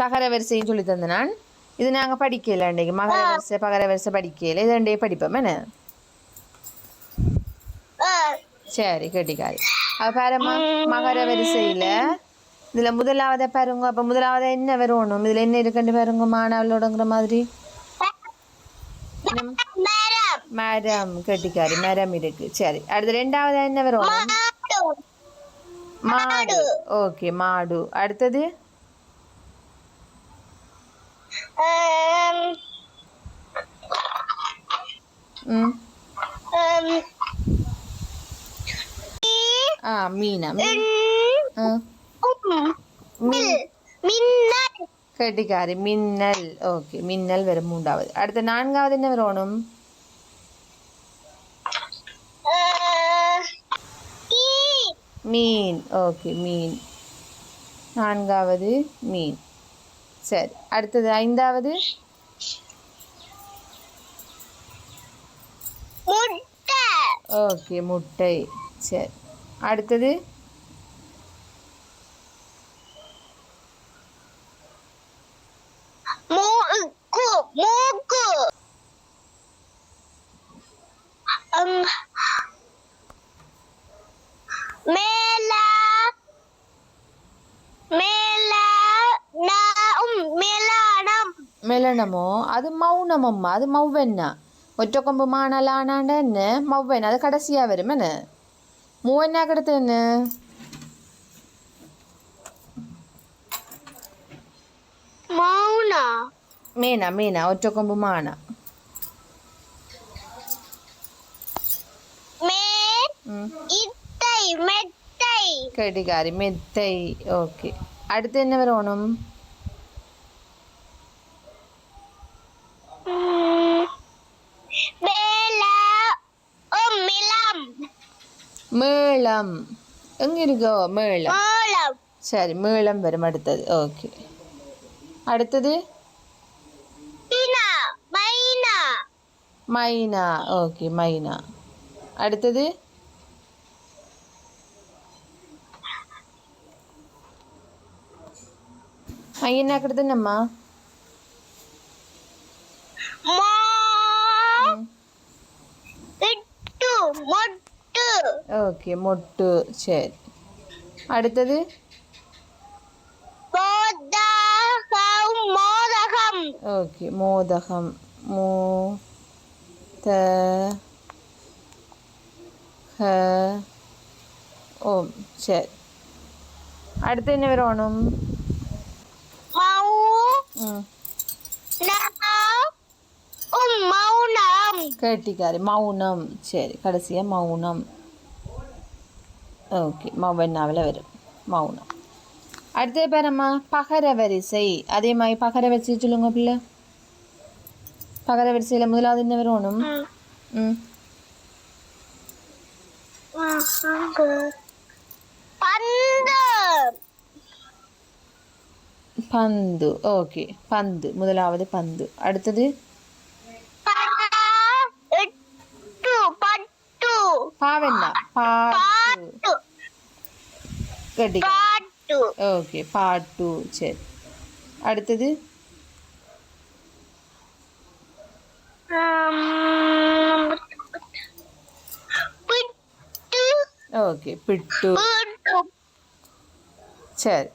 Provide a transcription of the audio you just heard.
தகர வரிசையும் சொல்லி தந்தேன் நான் இது நாங்கள் படிக்கல அன்றைக்கு மகர வரிசை பகர வரிசை படிக்கல இது ரெண்டே படிப்போம். என்ன? சரி கெட்டிக்காரி. அது பாரும்மா மகர வரிசையில் இதில் முதலாவதை பாருங்க. அப்போ முதலாவது என்ன வரணும் இதில் என்ன இருக்குன்னு பாருங்க மாணவர்களோடங்கிற மாதிரி? மரம். கெட்டிக்காரி. மரம் இருக்கு. சரி அடுத்து ரெண்டாவது என்ன வரணும் மாடு. மாடு. ஓகே மாடு. அடுத்தது? மீனா கெட்டிக்காரி மின்னல் ஓகே மின்னல் வரும் மூன்றாவது அடுத்து நான்காவது என்ன வரணும் மீன் ஓகே மீன் நான்காவது மீன் சரி அடுத்தது ஐந்தாவது முட்டை. ஓகே முட்டை. சரி. அடுத்தது? மூக்கு மேல மேல நாம் மேலாடம் மெலனமோ அது மௌனமம்மா அது மௌவென்னா ഒറ്റക്കൊമ്പ് മാണലാണാണ്ട് തന്നെ മൗവന അത് കടസിയാ വരുമെന്ന് മൂവന്നാക്കടുത്ത് തന്നെ മീന മീന ഒറ്റക്കൊമ്പ് മാണ കെടികാരി മെത്തൈ ഓക്കെ അടുത്ത് തന്നെ വരണം மேளம். எங்க இருக்கோ மேளம். சரி மேளம் வரும் அடுத்தது. ஓகே அடுத்தது? மைனா. ஓகே மைனா. அடுத்தது? மைனாக்கிறது என்னம்மா? மொட்டு ഓക്കെ മൊട്ട് ശരി അടുത്തത് மோதகம் மோதகம் ഓക്കെ മോദകം മോ ത ഹ ഓം ശരി അടുത്ത് തന്നെ വരണം மௌ ഉം. உம் மௌனம் கேட்டிக்காரி ஓகே மௌவன்னாவில் வரும். மௌனம். அடுத்தது பேரம்மா பகர வரிசை அதே மாதிரி பகர வரிசை சொல்லுங்க பிள்ளை. பகர வரிசையில் முதலாவது என்ன வரணும் ம். பந்து. ஓகே பந்து. முதலாவது பந்து. அடுத்தது? பாட்டு. பாட்டு பாட்டு ஓகே பாட்டு சரி. அடுத்தது? ஓகே பிட்டு. பிட்டு. சரி.